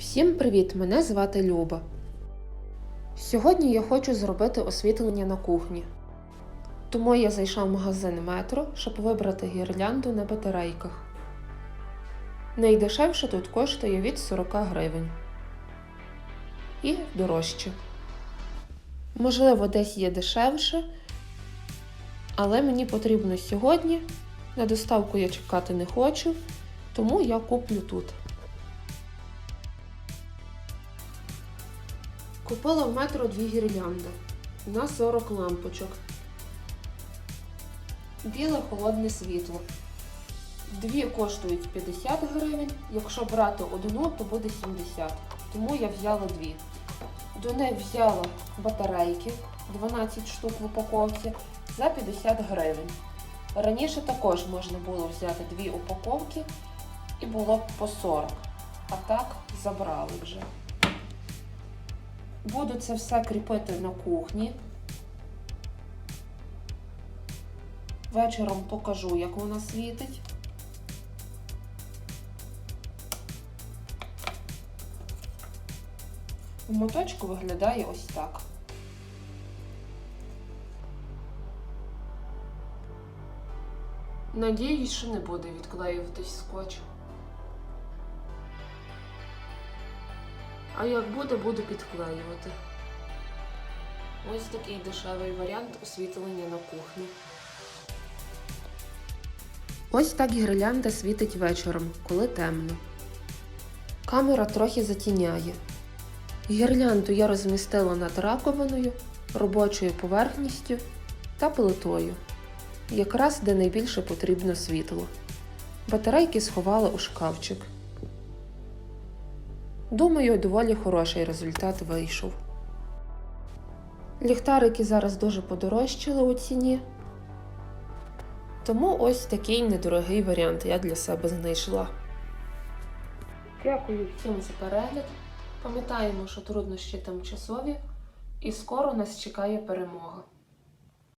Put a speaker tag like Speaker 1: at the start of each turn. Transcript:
Speaker 1: Всім привіт! Мене звати Люба. Сьогодні я хочу зробити освітлення на кухні. Тому я зайшла в магазин Метро, щоб вибрати гірлянду на батарейках. Найдешевше тут коштує від 40 гривень. І дорожче. Можливо, десь є дешевше, але мені потрібно сьогодні. На доставку я чекати не хочу, тому я куплю тут. Купила в метро дві гірлянди на 40 лампочок. Біле холодне світло. Дві коштують 50 гривень. Якщо брати одну, то буде 70. Тому я взяла дві. До них взяла батарейки 12 штук в упаковці за 50 гривень. Раніше також можна було взяти дві упаковки і було б по 40. А так забрали вже. Буду це все кріпити на кухні. Вечором покажу, як вона світить. В моточку виглядає ось так. Надіюсь, що не буде відклеюватись скотч. А як буде, буду підклеювати. Ось такий дешевий варіант освітлення на кухні. Ось так гірлянда світить вечором, коли темно. Камера трохи затіняє. Гірлянду я розмістила над раковиною, робочою поверхністю та плитою, якраз де найбільше потрібно світло. Батарейки сховала у шкафчик. Думаю, доволі хороший результат вийшов. Ліхтарики зараз дуже подорожчали у ціні. Тому ось такий недорогий варіант я для себе знайшла. Дякую всім за перегляд. Пам'ятаємо, що труднощі тимчасові, і скоро нас чекає перемога.